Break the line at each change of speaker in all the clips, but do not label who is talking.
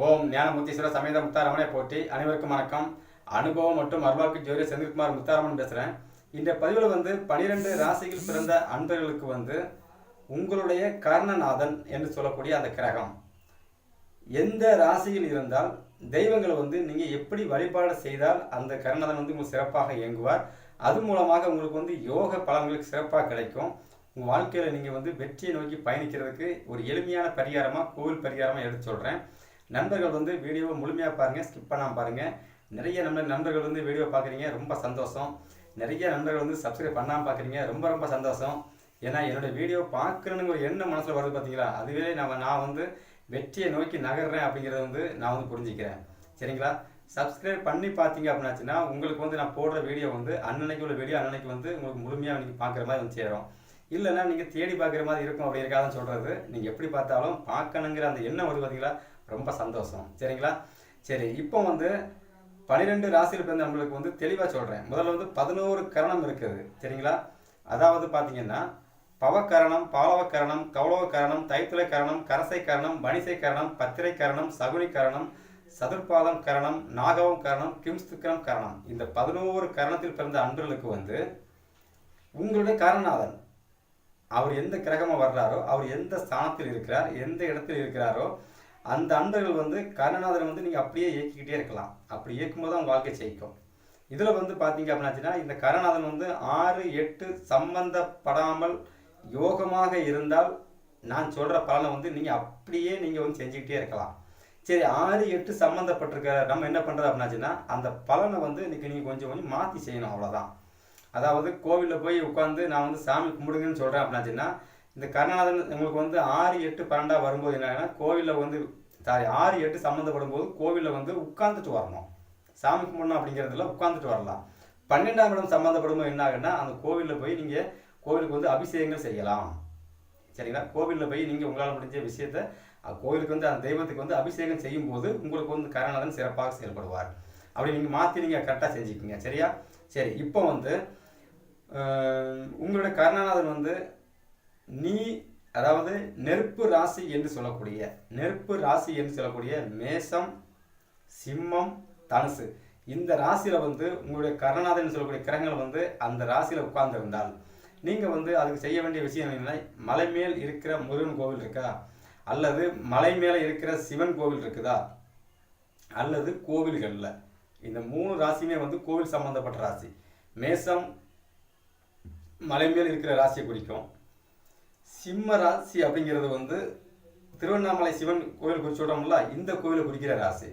ஓம் ஞானமுத்தீஸ்வர சமேத முத்தாரமனை போட்டி அனைவருக்கும் வணக்கம். அனுபவம் மற்றும் அருள்வாக்கு ஜோதி செந்தில்குமார் முத்தாரமன் பேசுகிறேன் இந்த பதிவில் வந்து பனிரெண்டு ராசியில் பிறந்த அன்பர்களுக்கு வந்து உங்களுடைய கர்ணநாதன் என்று சொல்லக்கூடிய அந்த கிரகம். எந்த ராசியில் இருந்தால் தெய்வங்களை வந்து நீங்கள் எப்படி வழிபாடு செய்தால் அந்த கருணாதன் வந்து உங்களுக்கு சிறப்பாக இயங்குவார். அது மூலமாக உங்களுக்கு வந்து யோக பலன்களுக்கு சிறப்பாக கிடைக்கும். உங்கள் வாழ்க்கையில் நீங்கள் வந்து வெற்றியை நோக்கி பயணிக்கிறதுக்கு ஒரு எளிமையான பரிகாரமாக கோவில் பரிகாரமாக எடுத்து சொல்கிறேன் நண்பர்கள் வந்து வீடியோவை முழுமையாக பாருங்கள் ஸ்கிப் பண்ணாமல் பாருங்கள் நிறைய நம்ம நண்பர்கள் வந்து வீடியோ பார்க்குறீங்க ரொம்ப சந்தோஷம். நிறைய நண்பர்கள் வந்து சப்ஸ்கிரைப் பண்ணாமல் பார்க்குறீங்க ரொம்ப ரொம்ப சந்தோஷம். ஏன்னா என்னோடய வீடியோ பார்க்கணுங்கிற ஒரு எண்ணம் மனசில் வருது பார்த்தீங்களா அதுவே நம்ம நான் வந்து வெற்றியை நோக்கி நகர்றேன் அப்படிங்கிறத வந்து நான் வந்து புரிஞ்சுக்கிறேன். சரிங்களா? சப்ஸ்கிரைப் பண்ணி பார்த்தீங்க அப்படின்னாச்சுன்னா உங்களுக்கு வந்து நான் போடுற வீடியோ வந்து அன்னன்னைக்கு உள்ள வீடியோ அன்னன்னைக்கு வந்து உங்களுக்கு முழுமையாக நீங்கள் பார்க்குற மாதிரி வந்து சேரும். இல்லைன்னா நீங்கள் தேடி பார்க்குற மாதிரி இருக்கும் அப்படிங்கிறக்காக தான் சொல்கிறது நீங்கள் எப்படி பார்த்தாலும் பார்க்கணுங்கிற அந்த எண்ணம் வருது பார்த்தீங்களா ரொம்ப சந்தோஷம். சரிங்களா? சரி இப்போ வந்து பன்னிரெண்டு ராசியில் பிறந்த நம்மளுக்கு வந்து தெளிவாக சொல்கிறேன் முதல்ல வந்து பதினோரு கரணம் இருக்குது. சரிங்களா? அதாவது பார்த்தீங்கன்னா பவக்கரணம் பாலவக்கரணம் கௌளவக்கரணம் தைத்துளை கரணம் கரசை கரணம் சகுனிக்கரணம் கரணம் பத்திரை கரணம் சகுனி கரணம் சதுர்பாதம் கரணம் நாகவம் கரணம் கிம்ஸ்துக்கரம் கரணம். இந்த பதினோரு கரணத்தில் பிறந்த அன்பர்களுக்கு வந்து உங்களுடைய கரணநாதன் அவர் எந்த கிரகமாக வர்றாரோ அவர் எந்த ஸ்தானத்தில் இருக்கிறார் எந்த இடத்தில் இருக்கிறாரோ அந்த அன்பர்கள் வந்து கருணாதனை வந்து நீங்கள் அப்படியே இயக்கிக்கிட்டே இருக்கலாம். அப்படி இயக்கும்போது அவங்க வாழ்க்கை ஜெயிக்கும். இதில் வந்து பார்த்தீங்க அப்படின்னாச்சுன்னா இந்த கருணாதன் வந்து ஆறு எட்டு சம்பந்தப்படாமல் யோகமாக இருந்தால் நான் சொல்கிற பலனை வந்து நீங்கள் அப்படியே நீங்கள் வந்து செஞ்சுக்கிட்டே இருக்கலாம். சரி ஆறு எட்டு சம்மந்தப்பட்டிருக்கிற நம்ம என்ன பண்ணுறது அப்படின்னாச்சுன்னா அந்த பலனை வந்து இன்றைக்கி நீங்கள் கொஞ்சம் கொஞ்சம் மாற்றி செய்யணும் அவ்வளோதான் அதாவது கோவிலில் போய் உட்காந்து நான் வந்து சாமி கும்பிடுங்கன்னு சொல்கிறேன் அப்படின்னாச்சுன்னா இந்த கர்ணநாதன் உங்களுக்கு வந்து ஆறு எட்டு பன்னெண்டாக வரும்போது என்னன்னா கோவிலில் வந்து சாரி ஆறு எட்டு சம்மந்தப்படும் போது கோவிலில் வந்து உட்காந்துட்டு வரணும். சாமி கும்பிடணும் அப்படிங்கிறதுல உட்காந்துட்டு வரலாம். பன்னெண்டாம் இடம் சம்மந்தப்படும் போது என்ன ஆகுன்னா அந்த கோவிலில் போய் நீங்கள் கோவிலுக்கு வந்து அபிஷேகங்கள் செய்யலாம். சரிங்களா? கோவிலில் போய் நீங்கள் உங்களால் முடிஞ்ச விஷயத்த கோவிலுக்கு வந்து அந்த தெய்வத்துக்கு வந்து அபிஷேகம் செய்யும் போது உங்களுக்கு வந்து கருணாநாதன் சிறப்பாக செயல்படுவார். அப்படி நீங்கள் மாற்றி நீங்கள் கரெக்டாக செஞ்சுக்கிங்க. சரியா? சரி இப்போ வந்து உங்களுடைய கருணாநாதன் வந்து நீ அதாவது நெருப்பு ராசி என்று சொல்லக்கூடிய நெருப்பு ராசி என்று சொல்லக்கூடிய மேசம் சிம்மம் தனுசு. இந்த ராசியில் வந்து உங்களுடைய கருணாதன் சொல்லக்கூடிய கிரகங்கள் வந்து அந்த ராசியில் உட்கார்ந்திருந்தால் நீங்கள் வந்து அதுக்கு செய்ய வேண்டிய விஷயம் என்னென்னா மலை மேல் இருக்கிற முருகன் கோவில் இருக்கா? அல்லது மலை மேலே இருக்கிற சிவன் கோவில் இருக்குதா? அல்லது கோவில்களில். இந்த மூணு ராசியுமே வந்து கோவில் சம்பந்தப்பட்ட ராசி. மேசம் மலை மேல் இருக்கிற ராசியை குறிக்கும். சிம்ம ராசி அப்படிங்கிறது வந்து திருவண்ணாமலை சிவன் கோயில் குறிச்சு இந்த கோயிலை குறிக்கிற ராசி.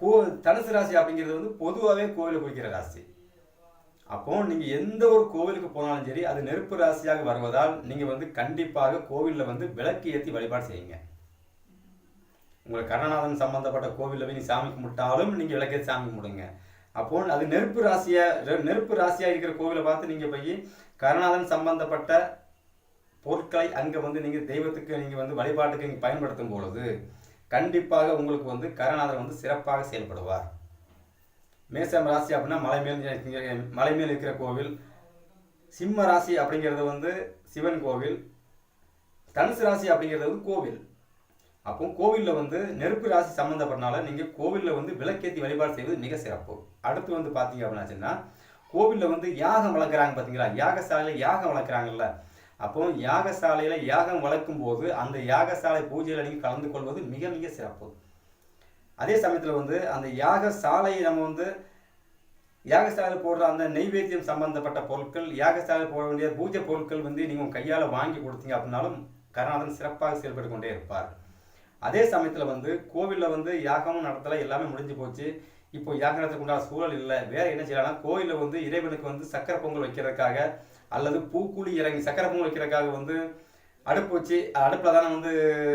கோ தனுசு ராசி அப்படிங்கிறது வந்து பொதுவாகவே கோவிலை குறிக்கிற ராசி. அப்போ நீங்கள் எந்த ஒரு கோவிலுக்கு போனாலும் சரி அது நெருப்பு ராசியாக வருவதால் நீங்கள் வந்து கண்டிப்பாக கோவிலில் வந்து விளக்கு ஏற்றி வழிபாடு செய்யுங்க. உங்களுக்கு கருணாநாதன் சம்பந்தப்பட்ட கோவிலில் போய் நீ சாமி கும்பிட்டாலும் நீங்கள் விளக்கே சாமி கும்பிடுங்க. அப்போ அது நெருப்பு ராசியாக நெருப்பு ராசியாக இருக்கிற கோவிலை பார்த்து நீங்கள் போய் கருணாதன் சம்பந்தப்பட்ட பொருட்களை அங்கே வந்து நீங்கள் தெய்வத்துக்கு நீங்கள் வந்து வழிபாட்டுக்கு நீங்கள் பயன்படுத்தும் பொழுது கண்டிப்பாக உங்களுக்கு வந்து கருணாதர் வந்து சிறப்பாக செயல்படுவார். மேசம் ராசி அப்படின்னா மலை மேல் மலை மேல் இருக்கிற கோவில் சிம்ம ராசி அப்படிங்கிறது வந்து சிவன் கோவில் தனுசு ராசி அப்படிங்கிறது வந்து கோவில். அப்போ கோவிலில் வந்து நெருப்பு ராசி சம்மந்தப்பட்டனால நீங்கள் கோவிலில் வந்து விளக்கேற்றி வழிபாடு செய்வது மிக சிறப்பு. அடுத்து வந்து பார்த்தீங்க அப்படின்னாச்சுன்னா கோவிலில் வந்து யாகம் வளர்க்குறாங்க பார்த்தீங்களா யாகசாலையில் யாகம் வளர்க்குறாங்கல்ல? அப்போ யாகசாலையில் யாகம் வளர்க்கும் போது அந்த யாகசாலை பூஜையில் நீங்கள் கலந்து கொள்வது மிக மிக சிறப்பு. அதே சமயத்தில் வந்து அந்த யாகசாலையை நம்ம வந்து யாகசாலை போடுற அந்த நெய்வேத்தியம் சம்பந்தப்பட்ட பொருட்கள் யாகசாலை போட வேண்டிய பூஜை பொருட்கள் வந்து நீங்கள் கையால் வாங்கி கொடுத்தீங்க அப்படின்னாலும் கருணாதன் சிறப்பாக செயல்பட்டு கொண்டே இருப்பார். அதே சமயத்தில் வந்து கோவிலில் வந்து யாகமும் நடத்தலை எல்லாமே முடிஞ்சு போச்சு. இப்போ யாகம் உண்டான சூழல் இல்லை. வேற என்ன செய்யலாம்? கோயிலில் வந்து இறைவனுக்கு வந்து சக்கரை பொங்கல் வைக்கிறதுக்காக அல்லது பூக்குழி இறங்கி சக்கரை பொங்கல் வைக்கிறதுக்காக வந்து அடுப்பு வச்சு அடுப்பில் தானே வந்து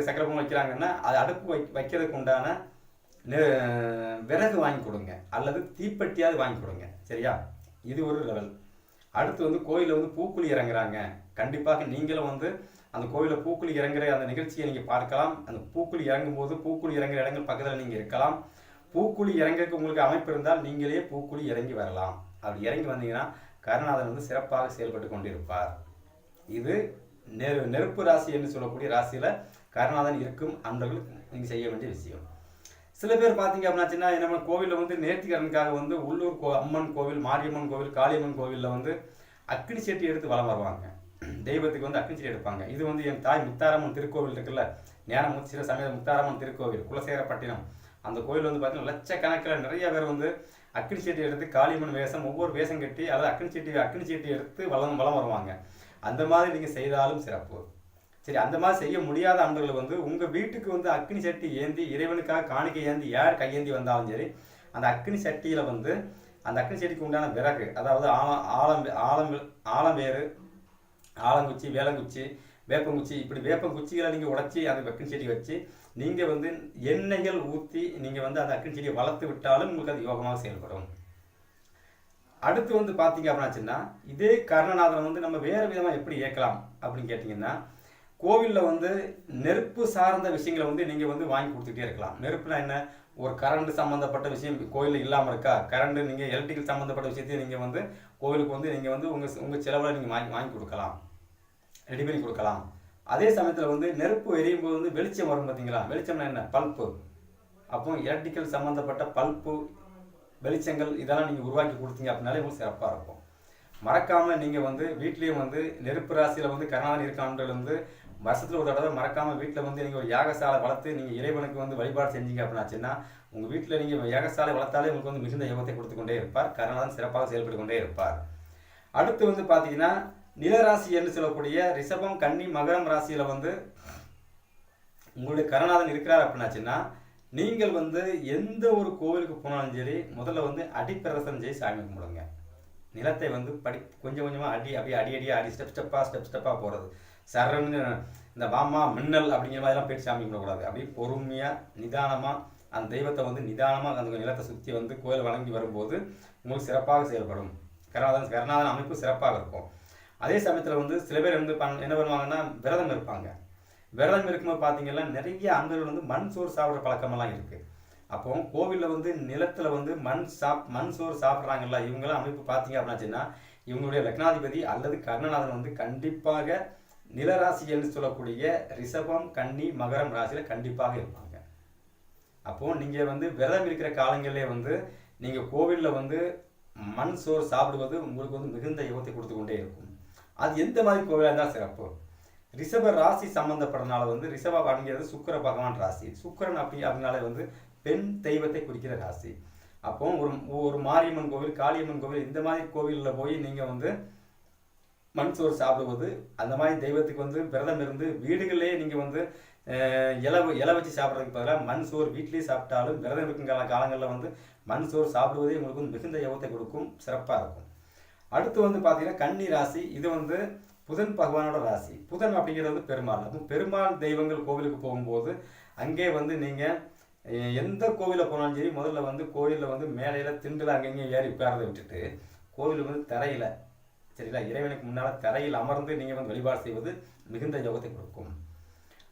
சக்கரை பொங்கல் வைக்கிறாங்கன்னா அது அடுப்பு வை வைக்கிறதுக்கு உண்டான நெ- விறகு வாங்கி கொடுங்க. அல்லது தீப்பெட்டியாவது வாங்கி கொடுங்க. சரியா? இது ஒரு லெவல் அடுத்து வந்து கோயிலில் வந்து பூக்குழி இறங்குறாங்க. கண்டிப்பாக நீங்களும் வந்து அந்த கோயிலில் பூக்குழி இறங்குற அந்த நிகழ்ச்சியை நீங்கள் பார்க்கலாம். அந்த பூக்குழி இறங்கும் போது பூக்குழி இறங்குற இடங்கள் பக்கத்தில் நீங்கள் இருக்கலாம். பூக்குழி இறங்குறதுக்கு உங்களுக்கு அமைப்பு இருந்தால் நீங்களே பூக்குழி இறங்கி வரலாம். அப்படி இறங்கி வந்தீங்கன்னா கருணாதன் வந்து சிறப்பாக செயல்பட்டு கொண்டிருப்பார். இது நெரு நெருப்பு ராசி என்று சொல்லக்கூடிய ராசியில் கருணாதன் இருக்கும் அன்பர்களுக்கு நீங்கள் செய்ய வேண்டிய விஷயம். சில பேர் பார்த்தீங்க அப்படின்னாச்சுன்னா நம்ம கோவிலில் வந்து நேர்த்திக்கடனுக்காக வந்து உள்ளூர் கோ அம்மன் கோவில் மாரியம்மன் கோவில் காளியம்மன் கோவிலில் வந்து அக்னி செட்டி எடுத்து வளம் வருவாங்க. தெய்வத்துக்கு வந்து அக்னி செட்டி எடுப்பாங்க. இது வந்து என் தாய் முத்தாரம்மன் திருக்கோவில் இருக்குல்ல ஞானமுத்திர சமேத முத்தாரம்மன் திருக்கோவில் குலசேகரப்பட்டினம். அந்த கோயில் வந்து பார்த்தீங்கன்னா லட்சக்கணக்கில் நிறைய பேர் வந்து அக்னி சீட்டி எடுத்து காளியம்மன் வேஷம் ஒவ்வொரு வேஷம் கட்டி அதாவது அக்னி சீட்டி அக்னி சீட்டி எடுத்து வளம் வளம் வருவாங்க. அந்த மாதிரி நீங்கள் செய்தாலும் சிறப்பு. சரி அந்த மாதிரி செய்ய முடியாத அன்பர்கள் வந்து உங்கள் வீட்டுக்கு வந்து அக்னி சட்டி ஏந்தி இறைவனுக்காக காணிக்கை ஏந்தி யார் கையேந்தி வந்தாலும் சரி அந்த அக்னி சட்டியில் வந்து அந்த அக்னி செடிக்கு உண்டான விறகு அதாவது ஆலம் ஆலம் ஆலம் ஆலம்பேறு ஆலங்குச்சி வேலங்குச்சி வேப்பங்குச்சி இப்படி வேப்பங்குச்சிகளை நீங்கள் உடச்சி அந்த அக்னி செடி வச்சு நீங்கள் வந்து எண்ணெய்கள் ஊற்றி நீங்கள் வந்து அந்த அக்னி செடியை வளர்த்து விட்டாலும் உங்களுக்கு அது யோகமாக செயல்படும். அடுத்து வந்து பார்த்தீங்க அப்படின்னாச்சுன்னா இதே கர்ணநாதனை வந்து நம்ம வேறு விதமாக எப்படி இயக்கலாம் அப்படின்னு கேட்டிங்கன்னா கோவிலில் வந்து நெருப்பு சார்ந்த விஷயங்களை வந்து நீங்கள் வந்து வாங்கி கொடுத்துட்டே இருக்கலாம். நெருப்புனா என்ன? ஒரு கரண்ட் சம்மந்தப்பட்ட விஷயம் கோயிலில் இல்லாமல் இருக்கா? கரண்ட் நீங்கள் எலக்ட்ரிக்கல் சம்மந்தப்பட்ட விஷயத்தையும் நீங்கள் வந்து கோவிலுக்கு வந்து நீங்கள் வந்து உங்கள் உங்கள் செலவில் நீங்கள் வாங்கி வாங்கி கொடுக்கலாம். ரெடி பண்ணி கொடுக்கலாம். அதே சமயத்தில் வந்து நெருப்பு எரியும் போது வந்து வெளிச்சம் வரும் பார்த்தீங்களா வெளிச்சம்னா என்ன? பல்ப்பு. அப்போ எலக்ட்ரிக்கல் சம்மந்தப்பட்ட பல்ப்பு வெளிச்சங்கள் இதெல்லாம் நீங்கள் உருவாக்கி கொடுத்தீங்க அப்படின்னாலே உங்களுக்கு சிறப்பாக இருக்கும். மறக்காமல் நீங்கள் வந்து வீட்லேயும் வந்து நெருப்பு ராசியில் வந்து கருணாநிதி இருக்கான்றது வந்து வருஷத்தில் ஒரு தடவை மறக்காமல் வீட்டில் வந்து நீங்கள் ஒரு யாகசாலை வளர்த்து நீங்கள் இறைவனுக்கு வந்து வழிபாடு செஞ்சீங்க அப்படின்னாச்சுன்னா உங்கள் வீட்டில் நீங்கள் யாகசாலை வளர்த்தாலே உங்களுக்கு வந்து மிகுந்த யோகத்தை கொடுத்து கொண்டே இருப்பார். கருணாதன் சிறப்பாக செயல்பட்டு கொண்டே இருப்பார். அடுத்து வந்து பார்த்தீங்கன்னா நிலராசி என்று சொல்லக்கூடிய ரிஷபம் கன்னி மகரம் ராசியில் வந்து உங்களுடைய கருணாதன் இருக்கிறார் அப்படின்னாச்சுன்னா நீங்கள் வந்து எந்த ஒரு கோவிலுக்கு போனாலும் சரி முதல்ல வந்து அடிப்பிரதர்சனம் செய்து சாமி கும்பிடுங்க. நிலத்தை வந்து படி கொஞ்சம் கொஞ்சமாக அடி அப்படியே அடி அடியாக அடி ஸ்டெப் ஸ்டெப்பாக ஸ்டெப் ஸ்டெப்பாக போகிறது சரன்னு இந்த வாமா மின்னல் அப்படிங்கிற மாதிரிலாம் போயிட்டு சாமி கும்பிடக்கூடாது. அப்படியே பொறுமையாக நிதானமாக அந்த தெய்வத்தை வந்து நிதானமாக அந்த நிலத்தை சுற்றி வந்து கோயில் வழங்கி வரும்போது உங்களுக்கு சிறப்பாக செயல்படும். கருணாதன் கருணாதன் அமைப்பு சிறப்பாக இருக்கும். அதே சமயத்தில் வந்து சில பேர் வந்து பண் என்ன பண்ணுவாங்கன்னா விரதம் இருப்பாங்க. விரதம் இருக்கும்போது பார்த்தீங்கன்னா நிறைய அன்பர்கள் வந்து மண் சோறு சாப்பிட்ற பழக்கமெல்லாம் இருக்குது அப்போ கோவிலில் வந்து நிலத்தில் வந்து மண் சாப் மண் சோறு சாப்பிட்றாங்கல்ல இவங்களாம் அமைப்பு பார்த்தீங்க அப்படின்னாச்சுன்னா இவங்களுடைய லக்னாதிபதி அல்லது கர்ணநாதன் வந்து கண்டிப்பாக நிலராசி என்று சொல்லக்கூடிய ரிஷபம் கன்னி மகரம் ராசியில் கண்டிப்பாக இருப்பாங்க. அப்போது நீங்கள் வந்து விரதம் இருக்கிற காலங்களிலே வந்து நீங்கள் கோவிலில் வந்து மண் சோறு சாப்பிடுவது உங்களுக்கு வந்து மிகுந்த யோகத்தை கொடுத்து கொண்டே இருக்கும். அது எந்த மாதிரி கோவிலாக இருந்தால் சிறப்பு? ரிஷப ராசி சம்பந்தப்பட்டனால வந்து ரிஷப அப்படிங்கிறது சுக்கர பகவான் ராசி. சுக்கரன் அப்படி அப்படின்னால வந்து பெண் தெய்வத்தை குறிக்கிற ராசி. அப்போ ஒரு ஒரு மாரியம்மன் கோவில் காளியம்மன் கோவில் இந்த மாதிரி கோவிலில் போய் நீங்கள் வந்து மண் சோறு சாப்பிடுவது அந்த மாதிரி தெய்வத்துக்கு வந்து விரதம் இருந்து வீடுகளிலேயே நீங்கள் வந்து இலை இலை வச்சு சாப்பிட்றதுக்கு பதிலாக மண் சோறு வீட்லேயே சாப்பிட்டாலும் விரதம் இருக்கும் கால காலங்களில் வந்து மண் சோறு சாப்பிடுவதே உங்களுக்கு வந்து மிகுந்த யோகத்தை கொடுக்கும். சிறப்பாக இருக்கும். அடுத்து வந்து பார்த்தீங்கன்னா கன்னி ராசி இது வந்து புதன் பகவானோட ராசி. புதன் அப்படிங்கிறது வந்து பெருமாள். அதுவும் பெருமாள் தெய்வங்கள் கோவிலுக்கு போகும்போது அங்கே வந்து நீங்கள் எந்த கோவிலில் போனாலும் சரி முதல்ல வந்து கோயிலில் வந்து மேலையில் திண்டில் அங்கங்கே ஏறி உட்காரதை விட்டுட்டு கோவில் வந்து தரையில் சரிங்களா? இறைவனுக்கு முன்னால் தரையில் அமர்ந்து நீங்கள் வந்து வழிபாடு செய்வது மிகுந்த யோகத்தை கொடுக்கும்.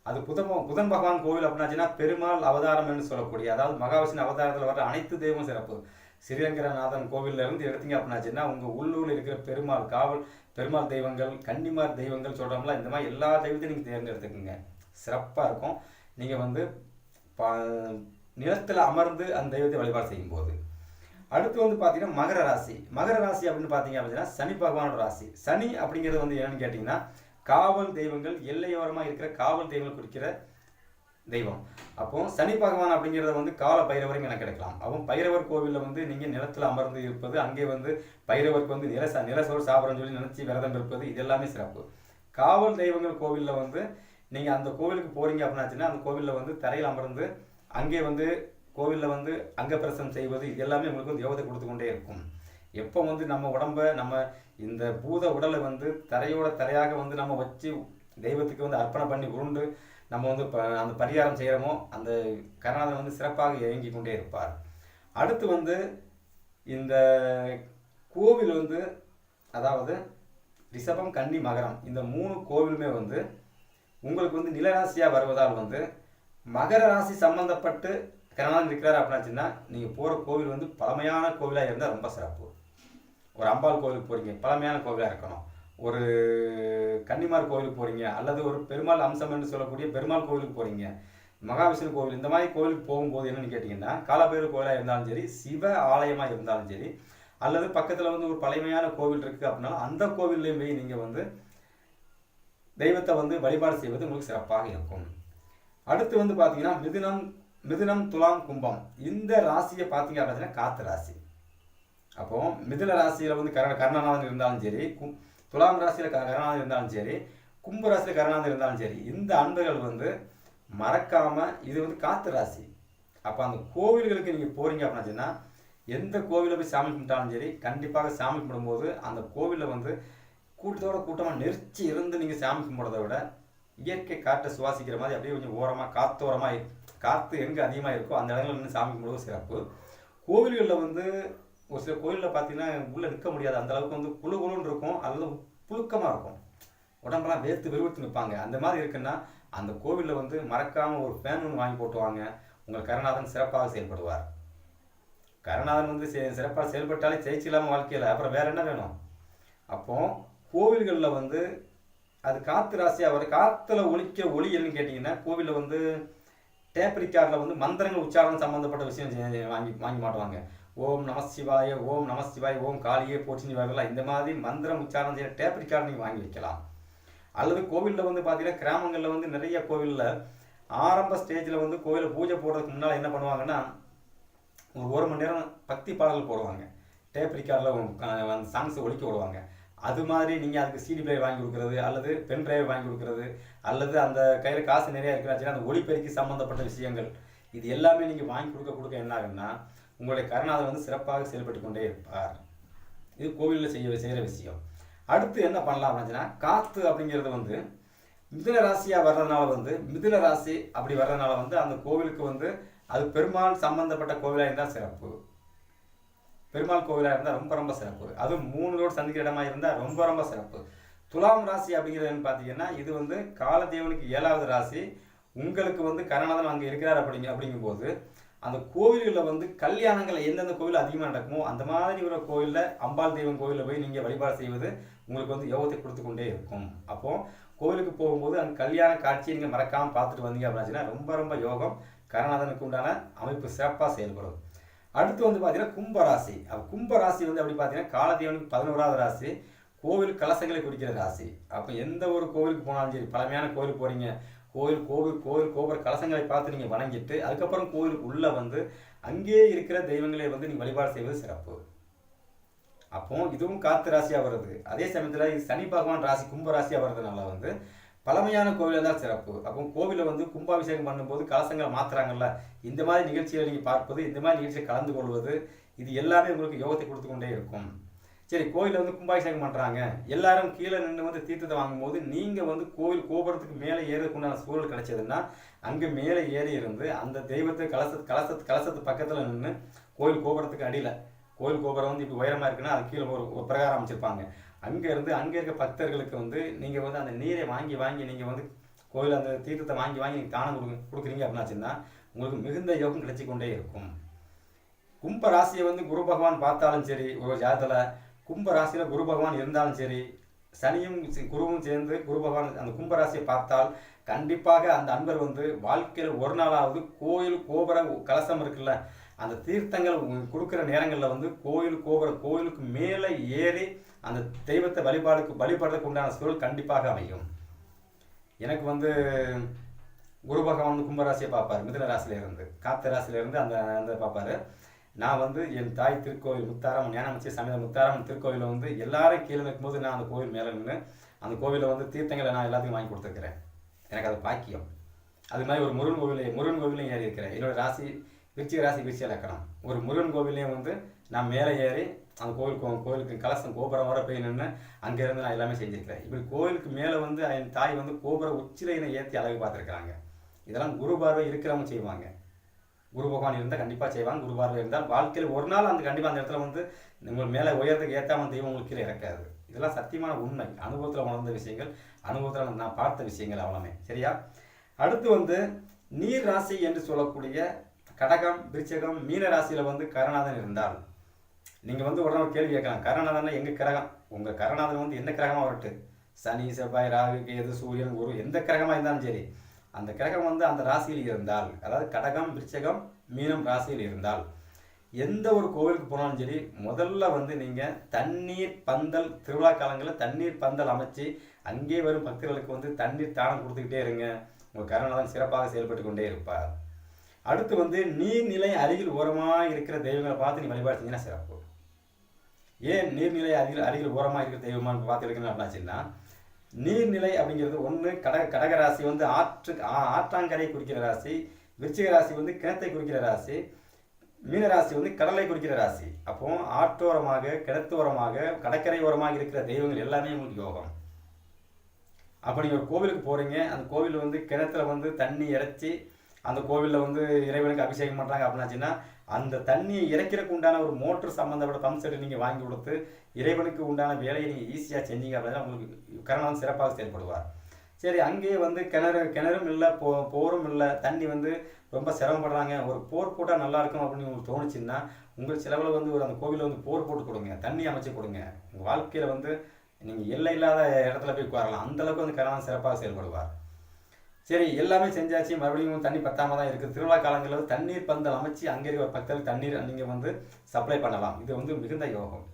அது புதன் புதன் பகவான் கோவில் அப்படின்னாச்சுன்னா பெருமாள் அவதாரம் என்று சொல்லக்கூடிய அதாவது மகாவிஷ்ணு அவதாரத்தில் வர அனைத்து தெய்வம் சிறப்பு. ஸ்ரீரங்கரநாதன் கோவிலிருந்து இருந்து எடுத்தீங்க அப்படின்னாச்சுன்னா உங்கள் உள்ளூரில் இருக்கிற பெருமாள் காவல் பெருமாள் தெய்வங்கள் கன்னிமார் தெய்வங்கள் சொல்கிறோம்ல இந்த மாதிரி எல்லா தெய்வத்தையும் நீங்கள் தேர்ந்தெடுத்துக்கோங்க. சிறப்பாக இருக்கும். நீங்கள் வந்து நிலத்தில் அமர்ந்து அந்த தெய்வத்தை வழிபாடு செய்யும் போது அடுத்து வந்து பார்த்தீங்கன்னா மகர ராசி. மகர ராசி அப்படின்னு பார்த்தீங்க அப்படின்னா சனி பகவானோட ராசி. சனி அப்படிங்கிறது வந்து என்னன்னு கேட்டிங்கன்னா காவல் தெய்வங்கள் எல்லையோரமாக இருக்கிற காவல் தெய்வங்கள் குறிக்கிற தெய்வம். அப்போ சனி பகவான் அப்படிங்கிறத வந்து கால பைரவரும் எனக்கு கிடைக்கலாம். அப்போ பைரவர் கோவிலில் வந்து நீங்கள் நிலத்தில் அமர்ந்து இருப்பது அங்கே வந்து பைரவருக்கு வந்து நில நிலசோறு சாப்பிட்றன்னு சொல்லி நினச்சி விரதம் இருப்பது இது எல்லாமே சிறப்பு. காவல் தெய்வங்கள் கோவிலில் வந்து நீங்கள் அந்த கோவிலுக்கு போகிறீங்க அப்படின்னாச்சுன்னா அந்த கோவிலில் வந்து தரையில் அமர்ந்து அங்கே வந்து கோவிலில் வந்து அங்கப்பிரசனம் செய்வது இது எல்லாமே உங்களுக்கு வந்து யோகத்தை கொடுத்து கொண்டே இருக்கும். எப்போ வந்து நம்ம உடம்ப நம்ம இந்த பூத உடலை வந்து தரையோட தரையாக வந்து நம்ம வச்சு தெய்வத்துக்கு வந்து அர்ப்பணம் பண்ணி உருண்டு நம்ம வந்து அந்த பரிகாரம் செய்கிறோமோ அந்த கருணாதன் வந்து சிறப்பாக இயங்கி கொண்டே இருப்பார். அடுத்து வந்து இந்த கோவில் வந்து அதாவது ரிஷபம் கன்னி மகரம் இந்த மூணு கோவிலுமே வந்து உங்களுக்கு வந்து நிலராசியாக வருவதால் வந்து மகர ராசி சம்பந்தப்பட்டு கருணாதன் இருக்கிறார் அப்படின்னாச்சுன்னா நீங்கள் போகிற கோவில் வந்து பழமையான கோவிலாக இருந்தால் ரொம்ப சிறப்பு. ஒரு அம்பாள் கோவிலுக்கு போகிறீங்க பழமையான கோவிலாக இருக்கணும். ஒரு கன்னிமார் கோவிலுக்கு போகிறீங்க அல்லது ஒரு பெருமாள் அம்சம் என்று சொல்லக்கூடிய பெருமாள் கோவிலுக்கு போகிறீங்க மகாவிஷ்ணு கோவில் இந்த மாதிரி கோவிலுக்கு போகும்போது என்னன்னு கேட்டிங்கன்னா காலபேரு கோயிலாக இருந்தாலும் சரி சிவ ஆலயமாக இருந்தாலும் சரி அல்லது பக்கத்தில் வந்து ஒரு பழமையான கோவில் இருக்குது அப்படின்னா அந்த கோவில்லையும் போய் நீங்கள் வந்து தெய்வத்தை வந்து வழிபாடு செய்வது உங்களுக்கு சிறப்பாக இருக்கும். அடுத்து வந்து பார்த்தீங்கன்னா மிதுனம் மிதுனம் துலாம் கும்பம். இந்த ராசியை பார்த்தீங்க அப்படின்னா காத்து ராசி. அப்போ மிதுன ராசியில் வந்து கர கர்ணநாதன் இருந்தாலும் சரி கும் துலாம் ராசியில் க இருந்தாலும் சரி கும்ப ராசியில் கருணாநாதன் இருந்தாலும் சரி இந்த அன்பர்கள் வந்து மறக்காமல் இது வந்து காத்து ராசி. அப்போ அந்த கோவில்களுக்கு நீங்கள் போகிறீங்க அப்படின்னா எந்த கோவிலில் போய் சாமி கும்பிட்டாலும் சரி கண்டிப்பாக சாமி கும்பிடும்போது அந்த கோவிலில் வந்து கூட்டத்தோட கூட்டமாக நெரிச்சி இருந்து நீங்கள் சாமி கும்பிட்றத விட இயற்கை காற்றை சுவாசிக்கிற மாதிரி அப்படியே கொஞ்சம் ஓரமாக காத்தோரமாக காற்று எங்கே அதிகமாக இருக்கோ அந்த இடங்களில் நின்று சாமி கும்பிடுவது சிறப்பு. கோவில்களில் வந்து ஒரு சில கோயிலில் பார்த்தீங்கன்னா உள்ளே நிற்க முடியாது. அந்த அளவுக்கு வந்து குழு குழுன்னு இருக்கும். அல்லது புழுக்கமாக இருக்கும். உடம்பெல்லாம் வேர்த்து விறுவிறுத்து நிற்பாங்க அந்த மாதிரி இருக்குன்னா அந்த கோவிலில் வந்து மறக்காமல் ஒரு ஃபேன் ஒன்று வாங்கி போட்டுவாங்க உங்கள் கருணாதன் சிறப்பாக செயல்படுவார். கருணாதன் வந்து சிறப்பாக செயல்பட்டாலே ஜெயிச்சில்லாமல் வாழ்க்கையில். அப்புறம் வேறு என்ன வேணும்? அப்போ கோவில்களில் வந்து அது காற்று ராசியாக வர காற்றுல ஒழிக்க ஒளி என்னன்னு கேட்டிங்கன்னா கோவிலில் வந்து டேப்ரிக்காரில் வந்து மந்திரங்கள் உச்சாரணம் சம்மந்தப்பட்ட விஷயம் வாங்கி வாங்கி மாட்டுவாங்க. ஓம் நம சிவாய ஓம் நம ஓம் காளியே போற்றினி வரலாம் இந்த மாதிரி மந்திரம் உச்சாரணம் செய்கிற டேப் ரிக்கார்டு நீங்கள் வாங்கி வைக்கலாம். அல்லது கோவிலில் வந்து பார்த்தீங்கன்னா கிராமங்களில் வந்து நிறைய கோவிலில் ஆரம்ப ஸ்டேஜில் வந்து கோவிலில் பூஜை போடுறதுக்கு முன்னால் என்ன பண்ணுவாங்கன்னா ஒரு ஒரு மணி நேரம் பக்தி பாடல் போடுவாங்க. டேப் ரிக்கார்டில் அந்த சாங்ஸை ஒழிக்க விடுவாங்க. அது மாதிரி நீங்கள் அதுக்கு சிடி பிளேயர் வாங்கி கொடுக்குறது அல்லது பென் டிரைவர் வாங்கி கொடுக்குறது அல்லது அந்த கையில் காசு நிறையா இருக்கிறாச்சுன்னா அந்த ஒளிப்பெருக்கி சம்மந்தப்பட்ட விஷயங்கள் இது எல்லாமே நீங்கள் வாங்கி கொடுக்க கொடுக்க என்ன ஆகுன்னா உங்களுடைய கருணாதன் வந்து சிறப்பாக செயல்பட்டு கொண்டே இருப்பார். இது கோவிலில் செய்ய செய்கிற விஷயம். அடுத்து என்ன பண்ணலாம் அப்படின்னா காத்து அப்படிங்கிறது வந்து மிதுன ராசியாக வர்றதுனால வந்து மிதுன ராசி அப்படி வர்றதுனால வந்து அந்த கோவிலுக்கு வந்து அது பெருமாள் சம்பந்தப்பட்ட கோவிலாக இருந்தால் சிறப்பு. பெருமாள் கோவிலாக இருந்தால் ரொம்ப ரொம்ப சிறப்பு. அதுவும் மூணு ரோடு சந்திக்கிற இடமா இருந்தால் ரொம்ப ரொம்ப சிறப்பு. துலாம் ராசி அப்படிங்கிறதுன்னு பார்த்தீங்கன்னா இது வந்து காலதேவனுக்கு ஏழாவது ராசி. உங்களுக்கு வந்து கருணாதன் அங்கே இருக்கிறார் அப்படிங்க அப்படிங்கும்போது அந்த கோவில்களில் வந்து கல்யாணங்கள் எந்தெந்த கோவில் அதிகமாக நடக்குமோ அந்த மாதிரி ஒரு கோவிலில் அம்பாள் தெய்வம் கோவிலில் போய் நீங்கள் வழிபாடு செய்வது உங்களுக்கு வந்து யோகத்தை கொடுத்து கொண்டே இருக்கும். அப்போது கோவிலுக்கு போகும்போது அந்த கல்யாண காட்சியை நீங்கள் மறக்காமல் பார்த்துட்டு வந்தீங்க அப்படின்னாச்சுன்னா ரொம்ப ரொம்ப யோகம். கருணாதனுக்கு உண்டான அமைப்பு சிறப்பாக செயல்படும். அடுத்து வந்து பார்த்தீங்கன்னா கும்பராசி. அப்போ கும்பராசி வந்து அப்படி பார்த்தீங்கன்னா காலதேவனுக்கு பதினோராவது ராசி கோவில் கலசங்களை குறிக்கிற ராசி. அப்போ எந்த ஒரு கோவிலுக்கு போனாலும் சரி பழமையான கோவிலுக்கு போகிறீங்க கோவில் கோவில் கோவில் கோபுர கலசங்களை பார்த்து நீங்கள் வணங்கிட்டு அதுக்கப்புறம் கோவிலுக்கு உள்ளே வந்து அங்கேயே இருக்கிற தெய்வங்களை வந்து நீங்கள் வழிபாடு செய்வது சிறப்பு. அப்போ இதுவும் காத்து ராசியாக வருது. அதே சமயத்தில் இது சனி பகவான் ராசி கும்ப ராசியாக வர்றதுனால வந்து பழமையான கோவிலாக தான் சிறப்பு. அப்போ கோவிலில் வந்து கும்பாபிஷேகம் பண்ணும்போது கலசங்களை மாற்றுறாங்கல்ல இந்த மாதிரி நிகழ்ச்சிகளை நீங்கள் பார்ப்பது இந்த மாதிரி நிகழ்ச்சியை கலந்து கொள்வது இது எல்லாமே உங்களுக்கு யோகத்தை கொடுத்து கொண்டே இருக்கும். சரி கோயிலில் வந்து கும்பாபிஷேகம் பண்ணுறாங்க எல்லாரும் கீழே நின்று வந்து தீர்த்தத்தை வாங்கும்போது நீங்கள் வந்து கோவில் கோபுரத்துக்கு மேலே ஏறதுக்குண்டான சூழல் கிடைச்சதுன்னா அங்கே மேலே ஏறி இருந்து அந்த தெய்வத்தை கலச கலசத்து கலசத்து பக்கத்தில் நின்று கோயில் கோபுரத்துக்கு அடியில் கோயில் கோபுரம் வந்து இப்போ உயரமாக இருக்குன்னா அது கீழே ஒரு பிரகாரம் அமைச்சிருப்பாங்க. அங்கே இருந்து அங்கே இருக்க பக்தர்களுக்கு வந்து நீங்கள் வந்து அந்த நீரை வாங்கி வாங்கி நீங்கள் வந்து கோயில் அந்த தீர்த்தத்தை வாங்கி வாங்கி நீங்கள் தானம் கொடுங்க கொடுக்குறீங்க அப்படின்னாச்சுன்னா உங்களுக்கு மிகுந்த யோகம் கிடைச்சி கொண்டே இருக்கும். கும்ப ராசியை வந்து குரு பகவான் பார்த்தாலும் சரி ஒரு ஜாதத்தில் கும்ப ராசியில் குரு பகவான் இருந்தாலும் சரி சனியும் குருவும் சேர்ந்து குரு பகவான் அந்த கும்ப ராசியை பார்த்தால் கண்டிப்பாக அந்த அன்பர் வந்து வாழ்க்கையில் ஒரு நாளாவது கோயில் கோபுர கலசம் இருக்குல்ல அந்த தீர்த்தங்கள் கொடுக்குற நேரங்களில் வந்து கோயில் கோபுர கோயிலுக்கு மேலே ஏறி அந்த தெய்வத்தை வழிபாடுக்கு வழிபடுறதுக்கு உண்டான சூழல் கண்டிப்பாக அமையும். எனக்கு வந்து குரு பகவான் கும்பராசியை பார்ப்பார் மிதுன ராசியிலேருந்து காத்த ராசியிலேருந்து அந்த அந்த பார்ப்பாரு. நான் வந்து என் தாய் திருக்கோயில் முத்தாரம் ஞானமச்சி சமேத முத்தாரம் திருக்கோயிலில் வந்து எல்லாரும் கீழே நிற்கும்போது நான் அந்த கோவில் மேலே நின்று அந்த கோவிலில் வந்து தீர்த்தங்களை நான் எல்லாத்துக்கும் வாங்கி கொடுத்துருக்கிறேன். எனக்கு அது பாக்கியம். அது மாதிரி ஒரு முருகன் கோவிலையும் முருகன் கோவிலையும் ஏறி இருக்கிறேன். என்னோட ராசி விருச்சிக ராசி விருச்சிக இலக்கணம் ஒரு முருகன் கோவிலையும் வந்து நான் மேலே ஏறி அந்த கோவில் கோவிலுக்கு கலசம் கோபுரம் வர போய் நின்று அங்கேருந்து நான் எல்லாமே செஞ்சுருக்கிறேன். இப்படி கோவிலுக்கு மேலே வந்து என் தாய் வந்து கோபுர உச்சிலையினை ஏற்றி அழகு பார்த்துருக்குறாங்க. இதெல்லாம் குரு பார்வை இருக்கிறவங்க செய்வாங்க. குரு பகவான் இருந்தால் கண்டிப்பாக செய்வாங்க குரு பார்வை இருந்தால் வாழ்க்கையில் ஒரு நாள் அந்த கண்டிப்பாக அந்த இடத்துல வந்து உங்கள் மேலே உயரத்துக்கு ஏற்றாமல் தெய்வம் உங்களுக்கு கீழே இறக்காது. இதெல்லாம் சத்தியமான உண்மை. அனுபவத்தில் உணர்ந்த விஷயங்கள் அனுபவத்தில் நான் பார்த்த விஷயங்கள் அவ்வளோமே சரியா? அடுத்து வந்து நீர் ராசி என்று சொல்லக்கூடிய கடகம் விருச்சகம் மீன ராசியில் வந்து கருணாதன் இருந்தால் நீங்கள் வந்து உடனே ஒரு கேள்வி கேட்கலாம். கருணாதன் எங்கள் கிரகம்? உங்கள் கருணாதன் வந்து என்ன கிரகமாக வரட்டு சனி செவ்வாய் ராகு கேது சூரியன் குரு எந்த கிரகமாக இருந்தாலும் சரி. அந்த கிரகம் வந்து அந்த ராசியில் இருந்தால் அதாவது கடகம் விருச்சகம் மீனம் ராசியில் இருந்தால் எந்த ஒரு கோவிலுக்கு போனாலும் சரி முதல்ல வந்து நீங்கள் தண்ணீர் பந்தல் திருவிழா காலங்களில் தண்ணீர் பந்தல் அமைச்சு அங்கே வரும் பக்தர்களுக்கு வந்து தண்ணீர் தானம் கொடுத்துக்கிட்டே இருங்க. உங்கள் கருணாதன் சிறப்பாக செயல்பட்டு கொண்டே இருப்பார். அடுத்து வந்து நீர்நிலை அருகில் ஓரமாக இருக்கிற தெய்வங்களை பார்த்து நீ வழிபாடு செஞ்சீங்கன்னா சிறப்பு. ஏன் நீர்நிலை அருகில் அருகில் ஓரமாக இருக்கிற தெய்வமானு பார்த்து எடுக்கணும் அப்படின்னாச்சுன்னா நீர்நிலை அப்படிங்கிறது ஒன்று கடக கடக ராசி வந்து ஆற்று ஆ- ஆற்றாங்கரை குறிக்கிற ராசி விருச்சிக ராசி வந்து கிணத்தை குறிக்கிற ராசி மீனராசி வந்து கடலை குறிக்கிற ராசி. அப்போ ஆற்றோரமாக கிணத்தோரமாக கடற்கரை ஓரமாக இருக்கிற தெய்வங்கள் எல்லாமே உங்களுக்கு யோகம். அப்போ நீங்கள் ஒரு கோவிலுக்கு போகிறீங்க அந்த கோவிலில் வந்து கிணத்துல வந்து தண்ணி இறைச்சி அந்த கோவிலில் வந்து இறைவனுக்கு அபிஷேகம் பண்ணுறாங்க அப்படின்னாச்சுன்னா அந்த தண்ணியை இறைக்கிறதுக்கு உண்டான ஒரு மோட்டர் சம்மந்தப்பட்ட பம்ப் செட்டு நீங்கள் வாங்கி கொடுத்து இறைவனுக்கு உண்டான வேலையை நீங்கள் ஈஸியாக செஞ்சீங்க அப்படின்னா உங்களுக்கு கரணம் சிறப்பாக செயல்படுவார். சரி அங்கேயே வந்து கிணறு கிணறும் இல்லை போ போரும் இல்லை தண்ணி வந்து ரொம்ப சிரமப்படுறாங்க. ஒரு போர் போட்டால் நல்லா இருக்கும் அப்படின்னு உங்களுக்கு தோணுச்சுன்னா உங்கள் செலவில் வந்து ஒரு அந்த கோவிலில் வந்து போர் போட்டு கொடுங்க தண்ணி அமைச்சு கொடுங்க. உங்கள் வாழ்க்கையில் வந்து நீங்கள் எல்லை இல்லாத இடத்துல போய் உட்காரலாம். அந்தளவுக்கு வந்து கரணம் சிறப்பாக செயல்படுவார். சரி எல்லாமே செஞ்சாச்சு. மறுபடியும் தண்ணி பத்தாம தான் இருக்குது திருவிழா காலங்களில் தண்ணீர் பந்தல் அமைச்சு அங்கே இருக்கிற பக்தர்கள் தண்ணீர் நீங்கள் வந்து சப்ளை பண்ணலாம். இது வந்து மிகுந்த யோகம்.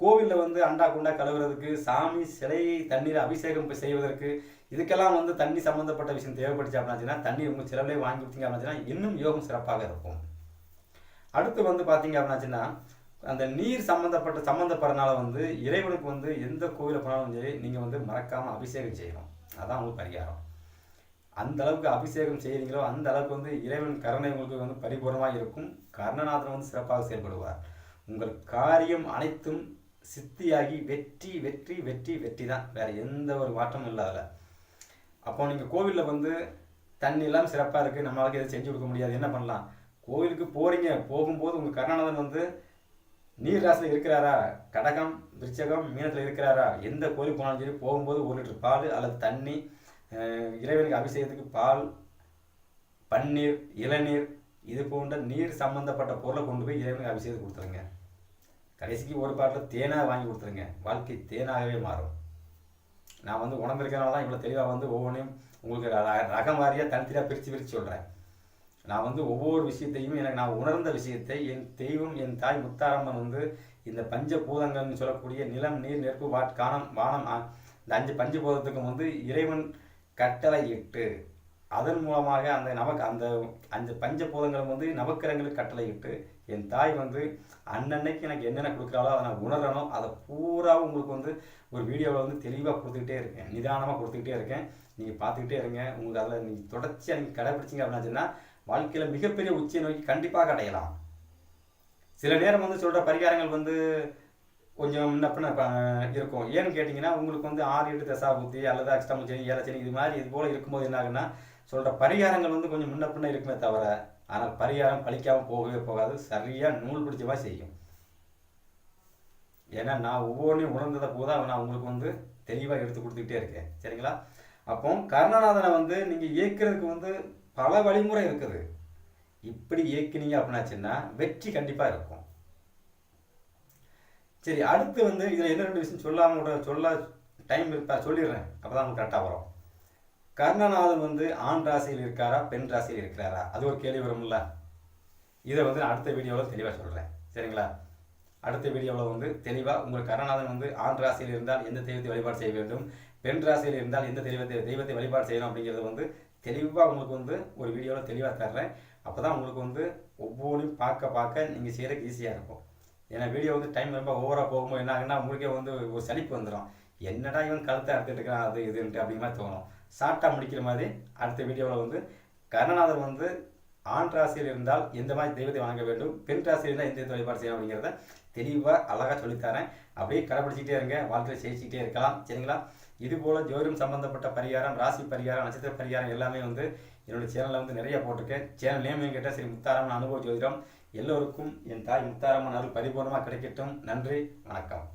கோவிலில் வந்து அண்டா குண்டா கழுவுறதுக்கு சாமி சிலையை தண்ணீர் அபிஷேகம் செய்வதற்கு இதுக்கெல்லாம் வந்து தண்ணி சம்மந்தப்பட்ட விஷயம் தேவைப்பட்டுச்சு அப்படின்னாச்சுன்னா தண்ணி உங்கள் சிலவிலே வாங்கி கொடுத்தீங்க அப்படின்னாச்சுன்னா இன்னும் யோகம் சிறப்பாக இருக்கும். அடுத்து வந்து பார்த்தீங்க அப்படின்னாச்சுன்னா அந்த நீர் சம்மந்தப்பட்ட சம்மந்தப்படுறதுனால வந்து இறைவனுக்கு வந்து எந்த கோவிலை போனாலும் சரி நீங்கள் வந்து மறக்காமல் அபிஷேகம் செய்யணும். அதான் உங்களுக்கு பரிகாரம். அந்த அளவுக்கு அபிஷேகம் செய்கிறீங்களோ அந்த அளவுக்கு வந்து இறைவன் கருணை உங்களுக்கு வந்து பரிபூர்ணமாக இருக்கும். கர்ணநாதன் வந்து சிறப்பாக செயல்படுவார். உங்கள் காரியம் அனைத்தும் சித்தியாகி வெற்றி வெற்றி வெற்றி வெற்றி தான். வேற எந்த ஒரு மாற்றமும் இல்லை அப்போ நீங்கள் கோவிலில் வந்து தண்ணி எல்லாம் சிறப்பாக இருக்குது நம்மளால எதுவும் செஞ்சு கொடுக்க முடியாது. என்ன பண்ணலாம்? கோவிலுக்கு போகிறீங்க போகும்போது உங்கள் கருணாநாதன் வந்து நீர் ராசியில் இருக்கிறாரா? கடகம் விருச்சகம் மீனத்தில் இருக்கிறாரா? எந்த கோயிலுக்கு போனாலும் சரி போகும்போது ஒரு லிட்டர் பால் அல்லது தண்ணி இறைவனுக்கு அபிஷேகத்துக்கு பால் பன்னீர் இளநீர் இது போன்ற நீர் சம்பந்தப்பட்ட பொருளை கொண்டு போய் இறைவனுக்கு அபிஷேகம் கொடுத்துருங்க. கடைசிக்கு ஒரு பாட்டில் தேனாக வாங்கி கொடுத்துருங்க. வாழ்க்கை தேனாகவே மாறும். நான் வந்து உணர்ந்திருக்கிறனால தான் இவ்வளோ தெளிவாக வந்து ஒவ்வொன்றையும் உங்களுக்கு ர- ரகம் வாரியாக தனித்தனியாக பிரித்து பிரித்து சொல்கிறேன் நான் வந்து ஒவ்வொரு விஷயத்தையும் எனக்கு நான் உணர்ந்த விஷயத்தை என் தெய்வம் என் தாய் முத்தாரம்மன் வந்து இந்த பஞ்ச பூதங்கள்னு சொல்லக்கூடிய நிலம் நீர் நெருப்பு வாட் காணம் வானம் இந்த அஞ்சு பஞ்சபூதத்துக்கும் வந்து இறைவன் கட்டளை இட்டு அதன் மூலமாக அந்த நமக்கு அந்த அஞ்சு பஞ்சபூதங்களும் வந்து நவக்கிரங்களுக்கு கட்டளை இட்டு என் தாய் வந்து அன்னன்னைக்கு எனக்கு என்னென்ன கொடுக்குறாளோ அதை நான் உணரணும் அதை பூரா உங்களுக்கு வந்து ஒரு வீடியோவில் வந்து தெளிவாக கொடுத்துக்கிட்டே இருக்கேன். நிதானமாக கொடுத்துக்கிட்டே இருக்கேன். நீங்கள் பார்த்துக்கிட்டே இருங்க. உங்களுக்கு அதில் நீங்கள் தொடர்ச்சியாக நீங்கள் கடைப்பிடிச்சிங்க அப்படின்னா சொன்னால் வாழ்க்கையில் மிகப்பெரிய உச்சியை நோக்கி கண்டிப்பாக அடையலாம். சில நேரம் வந்து சொல்கிற பரிகாரங்கள் வந்து கொஞ்சம் முன்னப்பின இருக்கும். ஏன்னு கேட்டிங்கன்னா உங்களுக்கு வந்து ஆறு எட்டு தசா புத்தி அல்லது அஷ்டம சனி ஏழை சனி இது மாதிரி இது போல் இருக்கும்போது என்ன ஆகுன்னா சொல்கிற பரிகாரங்கள் வந்து கொஞ்சம் முன்ன இருக்குமே தவிர ஆனால் பரிகாரம் பழிக்காமல் போகவே போகாது. சரியாக நூல் பிடிச்ச மாதிரி செய்யும். ஏன்னா நான் ஒவ்வொன்றையும் உணர்ந்ததை போதா நான் உங்களுக்கு வந்து தெளிவாக எடுத்து கொடுத்துக்கிட்டே இருக்கேன். சரிங்களா? அப்போ கருணாநாதனை வந்து நீங்கள் இயக்கிறதுக்கு வந்து பல வழிமுறை இருக்குது. இப்படி இயக்கினீங்க அப்படின்னாச்சுன்னா வெற்றி கண்டிப்பாக இருக்கும். சரி அடுத்து வந்து இதில் என்ன ரெண்டு விஷயம் சொல்லாம சொல்ல டைம் இருப்பா சொல்லிடுறேன். அப்போ தான் உங்களுக்கு கரெக்டாக வரும். கர்ணநாதன் வந்து ஆண் ராசியில் இருக்காரா பெண் ராசியில் இருக்கிறாரா? அது ஒரு கேள்வி வரும்ல. இதை வந்து நான் அடுத்த வீடியோவில் தெளிவாக சொல்கிறேன் சரிங்களா? அடுத்த வீடியோவில் வந்து தெளிவாக உங்கள் கருணாநாதன் வந்து ஆண் ராசியில் இருந்தால் எந்த தெய்வத்தை வழிபாடு செய்ய வேண்டும்? பெண் ராசியில் இருந்தால் எந்த தெய்வத்தை தெய்வத்தை வழிபாடு செய்யணும் அப்படிங்கிறது வந்து தெளிவாக உங்களுக்கு வந்து ஒரு வீடியோவில் தெளிவாக தர்றேன். அப்போ தான் உங்களுக்கு வந்து ஒவ்வொன்றையும் பார்க்க பார்க்க நீங்கள் செய்கிறதுக்கு ஈஸியாக இருக்கும். ஏன்னா வீடியோ வந்து டைம் ரொம்ப ஓவராக போகும்போது என்ன ஆகுன்னா உங்களுக்கே வந்து ஒரு சலிப்பு வந்துடும் என்னடா இவன் கழுத்தை அறுத்துட்டு இருக்கான் அது இதுன்ட்டு அப்படிங்கிற மாதிரி தோணும். ஷார்ட்டாக முடிக்கிற மாதிரி அடுத்த வீடியோவில் வந்து கருணாநாதர் வந்து ஆண் ராசியில் இருந்தால் எந்த மாதிரி தெய்வத்தை வணங்க வேண்டும் பெண் ராசியில் இருந்தால் எந்த தெய்வத்தை வழிபாடு செய்யணும் அப்படிங்கிறத தெளிவாக அழகாக சொல்லித்தரேன் அப்படியே கடைப்பிடிச்சிக்கிட்டே இருங்க வாழ்க்கையில் ஜெயிச்சுக்கிட்டே இருக்கலாம் சரிங்களா? இது போல் ஜோதிடம் சம்பந்தப்பட்ட பரிகாரம் ராசி பரிகாரம் நட்சத்திர பரிகாரம் எல்லாமே வந்து என்னோட சேனலில் வந்து நிறைய போட்டிருக்கேன். சேனல் நேம் கேட்டால் சரி முத்தாரம் அனுபவ ஜோதிடம். எல்லோருக்கும் என் தாய் முத்தாரம்மன் அருள் பரிபூர்ணமாக கிடைக்கட்டும். நன்றி வணக்கம்.